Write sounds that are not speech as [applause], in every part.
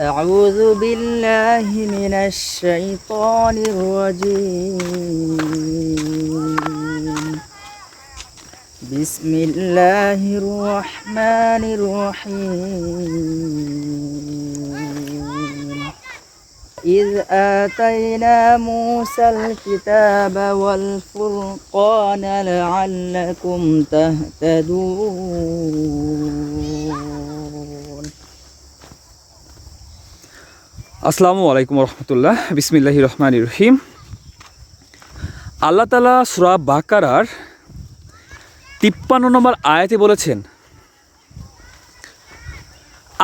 أعوذ بالله من الشيطان الرجيم. بسم الله الرحمن الرحيم. إذ آتينا موسى الكتاب والفرقان لعلكم تهتدون. আসসালামু আলাইকুম রহমতুল্লাহ। বিসমিল্লাহি রহমান রহিম। আল্লাহ তালা সুরা বাকারার তিপ্পান্ন নম্বর আয়াতে বলেছেন,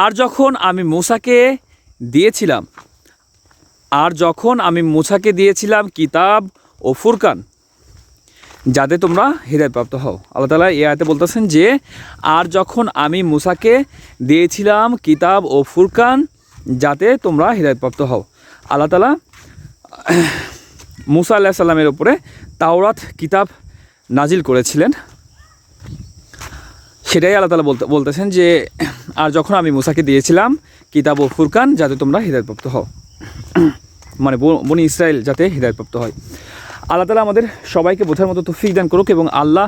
আর যখন আমি মুসাকে দিয়েছিলাম, আর যখন আমি মুসাকে দিয়েছিলাম কিতাব ও ফুরকান, যাতে তোমরা হৃদয়প্রাপ্ত হও। আল্লাহ তালা এই আয়তে বলতেছেন যে, আর যখন আমি মুসাকে দিয়েছিলাম কিতাব ও ফুরকান যাতে তোমরা হৃদয়প্রাপ্ত হও। আল্লাহ তালা [clears throat] মুসা আল্লাহ সাল্লামের উপরে তাওরাত কিতাব নাজিল করেছিলেন। সেটাই আল্লাহ তালা বলতে বলতেছেন যে, আর যখন আমি মুসাকে দিয়েছিলাম কিতাব ও ফুরকান যাতে তোমরা হৃদয়প্রাপ্ত হও। [clears throat] মানে বনি ইসরায়েল যাতে হৃদয়প্রাপ্ত হয়। আল্লাহ তালা আমাদের সবাইকে বোঝার মতো তৌফিক দান করুক এবং আল্লাহ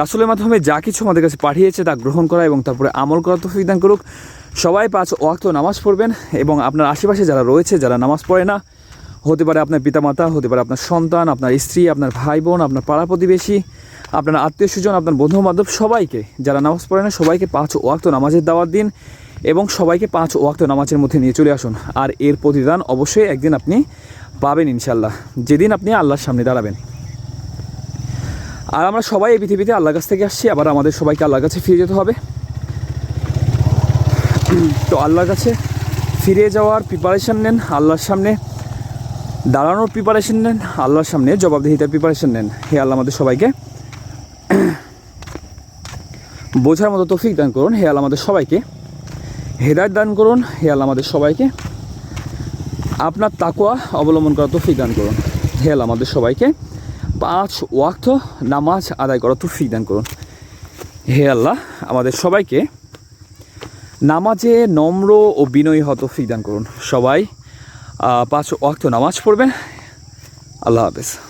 রাসুলের মাধ্যমে যা কিছু আমাদের কাছে পাঠিয়েছে তা গ্রহণ করা এবং তারপরে আমল করা তৌফিক দান করুক। সবাই পাঁচ ওয়াক্ত নামাজ পড়বেন এবং আপনার আশেপাশে যারা রয়েছে, যারা নামাজ পড়ে না, হতে পারে আপনার পিতামাতা, হতে পারে আপনার সন্তান, আপনার স্ত্রী, আপনার ভাই বোন আপনার পাড়া প্রতিবেশী, আপনার আত্মীয় স্বজন, আপনার বন্ধু বান্ধব সবাইকে, যারা নামাজ পড়ে না, সবাইকে পাঁচ ওয়াক্ত নামাজের দাওয়াত দিন এবং সবাইকে পাঁচ ওয়াক্ত নামাজের মধ্যে নিয়ে চলে আসুন। আর এর প্রতিদান অবশ্যই একদিন আপনি পাবেন ইনশাল্লাহ যেদিন আপনি আল্লাহর সামনে দাঁড়াবেন। আর আমরা সবাই এই পৃথিবীতে আল্লাহর কাছ থেকে আসছি, আবার আমাদের সবাইকে আল্লাহর কাছে ফিরে যেতে হবে। তো আল্লাহর কাছে ফিরে যাওয়ার প্রিপারেশন নেন, আল্লাহর সামনে দাঁড়ানোর প্রিপারেশন নেন, আল্লাহর সামনে জবাবদিহিতার প্রিপারেশন নেন। হে আল্লাহ আমাদের সবাইকে বোঝার মতো তৌফিক দান করুন। হে আল্লাহ আমাদের সবাইকে হেদায়ত দান করুন। হে আল্লাহ আমাদের সবাইকে আপনার তাকুয়া অবলম্বন করার তৌফিক দান করুন। হে আল্লাহ আমাদের সবাইকে পাঁচ ওয়াক্ত নামাজ আদায় করার তৌফিক দান করুন। হে আল্লাহ আমাদের সবাইকে নামাজে নম্র ও বিনয়ী হত ফিদান করুন। সবাই পাঁচ ওয়াক্ত নামাজ পড়বেন। আল্লাহ হাফেজ।